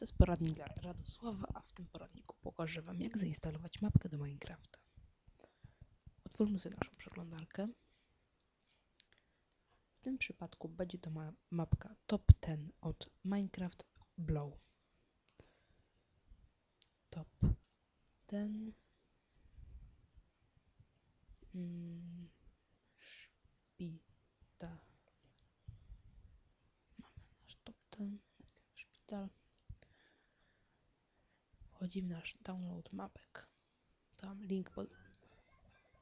To jest poradnik Radosława, a w tym poradniku pokażę Wam, jak zainstalować mapkę do Minecrafta. Otwórzmy sobie naszą przeglądarkę. W tym przypadku będzie to ma mapka Top 10 od Minecraft Blow. Top 10 mm, szpital. Mamy nasz Top 10 szpital. Wchodzimy w nasz download mapek. Tam link pod...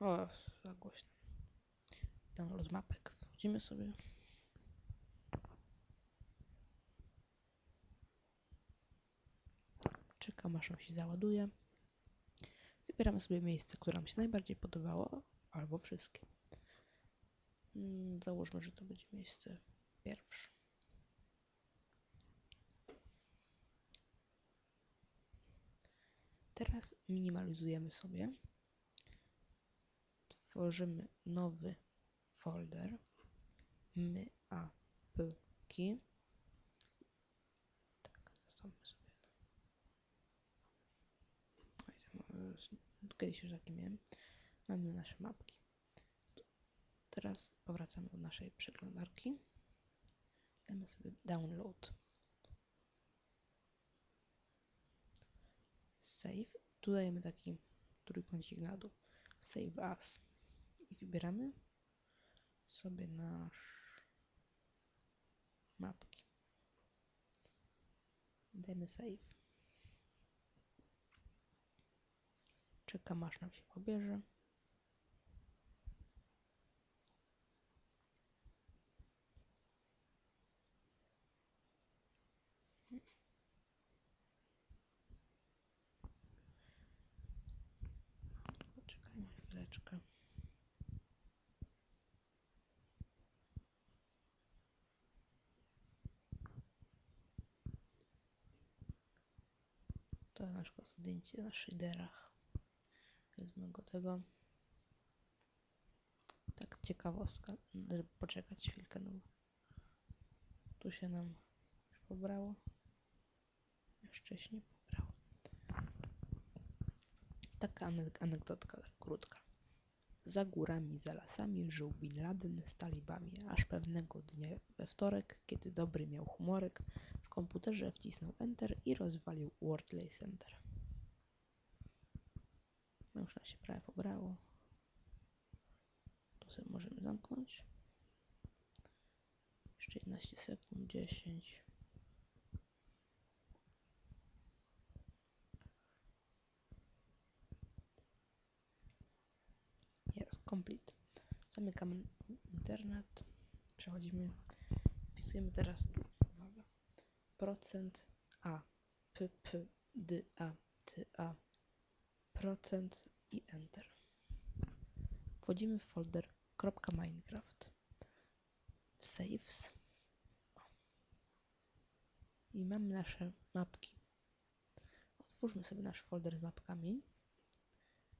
O, za głośno. Download mapek. Wchodzimy sobie. Czekam aż nam się załaduje. Wybieramy sobie miejsce, które nam się najbardziej podobało, albo wszystkie. Mm, Załóżmy, że to będzie miejsce pierwsze. Teraz minimalizujemy sobie. Tworzymy nowy folder. My apki. Tak, zostawmy sobie. E, Kiedyś już takie miałem. Mamy nasze mapki. Teraz powracamy do naszej przeglądarki. Damy sobie download. Save. Tu dajemy taki trójkącik na dół. Save as. I wybieramy sobie nasz mapki. Dajemy save. Czekam aż nam się pobierze. To nasze zdjęcie na shaderach. Wezmę go tego. Tak ciekawostka. Poczekać chwilkę, no tu się nam już pobrało. Jeszcze się nie pobrało. Taka anegdotka krótka. Za górami, za lasami żył Bin Laden z talibami, aż pewnego dnia we wtorek, kiedy dobry miał humorek, komputerze wcisnął Enter i rozwalił World Center. No już nam się prawie pobrało. Tu sobie możemy zamknąć. Jeszcze 11 sekund, 10. Jest, complete. Zamykamy internet. Przechodzimy. Wpisujemy teraz procent A, p, p, d, a, t, a, procent i enter. Wchodzimy w folder .minecraft w saves i mamy nasze mapki. Otwórzmy sobie nasz folder z mapkami.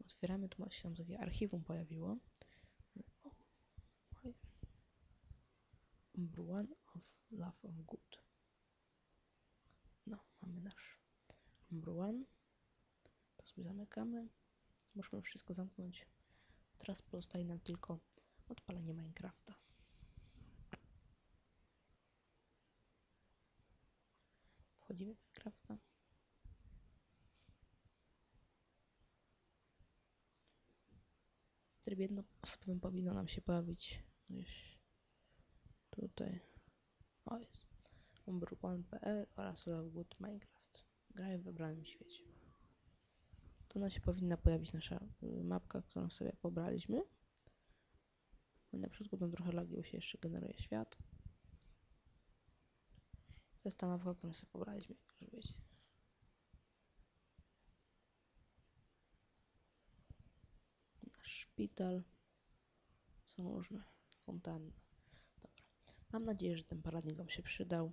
Otwieramy, tu się tam takie archiwum pojawiło. One of love of good. No, mamy nasz number one. To sobie zamykamy. Możemy wszystko zamknąć. Teraz pozostaje nam tylko odpalenie Minecrafta. Wchodzimy w Minecrafta. W trybie jednoosobowym powinno nam się pojawić gdzieś tutaj. O jest. Umber1.pl oraz Lovewood Minecraft. Graj w wybranym świecie. Tu nam się powinna pojawić nasza y, mapka, którą sobie pobraliśmy. Na przykład tam trochę lagi, bo się jeszcze generuje świat. To jest ta mapka, którą sobie pobraliśmy, jak już wiecie. Nasz szpital. Są różne fontanny. Dobra. Mam nadzieję, że ten poradnik Wam się przydał.